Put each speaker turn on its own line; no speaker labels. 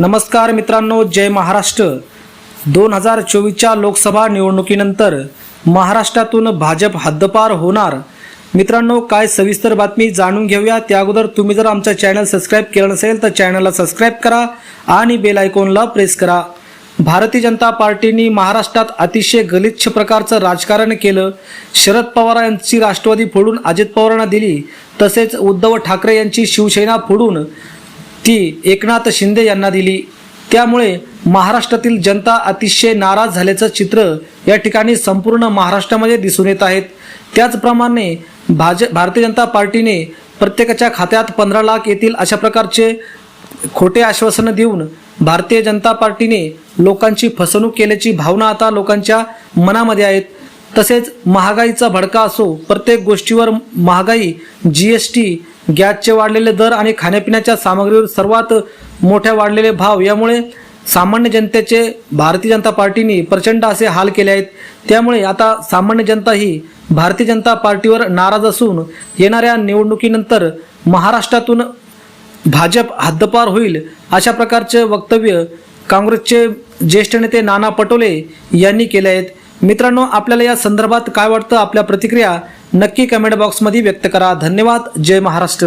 नमस्कार मित्रांनो जय महाराष्ट्र. दोन हजार चोवीसच्या लोकसभा निवडणुकीनंतर महाराष्ट्रातून भाजप हद्दपार होणार. मित्रांनो काय सविस्तर बातमी जाणून घेऊया. त्या अगोदर तुम्ही जर आमचा चॅनल सबस्क्राईब केलं नसेल तर चॅनलला सबस्क्राईब करा आणि बेल आयकॉनला प्रेस करा. भारतीय जनता पार्टीने महाराष्ट्रात अतिशय गलिच्छ प्रकारचं राजकारण केलं. शरद पवार यांची राष्ट्रवादी फोडून अजित पवारांना दिली. तसेच उद्धव ठाकरे यांची शिवसेना फोडून ती एकनाथ शिंदे यांना दिली. त्यामुळे महाराष्ट्रातील जनता अतिशय नाराज झाल्याचं चित्र या ठिकाणी संपूर्ण महाराष्ट्रामध्ये दिसून येत आहेत. त्याचप्रमाणे भाज भारतीय जनता पार्टीने प्रत्येकाच्या खात्यात पंधरा लाख येतील अशा प्रकारचे खोटे आश्वासनं देऊन भारतीय जनता पार्टीने लोकांची फसवणूक केल्याची भावना आता लोकांच्या मनामध्ये आहेत. तसेच महागाईचा भडका असो प्रत्येक गोष्टीवर महागाई जी एस टी गॅसचे वाढलेले दर आणि खाण्यापिण्याच्या सामग्रीवर सर्वात मोठ्या वाढलेले भाव यामुळे सामान्य जनतेचे भारतीय जनता पार्टीने प्रचंड असे हाल केले आहेत. त्यामुळे आता सामान्य जनता ही भारतीय जनता पार्टीवर नाराज असून येणाऱ्या निवडणुकीनंतर महाराष्ट्रातून भाजप हद्दपार होईल अशा प्रकारचे वक्तव्य काँग्रेसचे ज्येष्ठ नेते नाना पटोले यांनी केले आहेत. मित्रांनो आपल्याला या संदर्भात काय वाटतं? आपल्या प्रतिक्रिया नक्की कमेंट बॉक्समध्ये व्यक्त करा. धन्यवाद. जय महाराष्ट्र.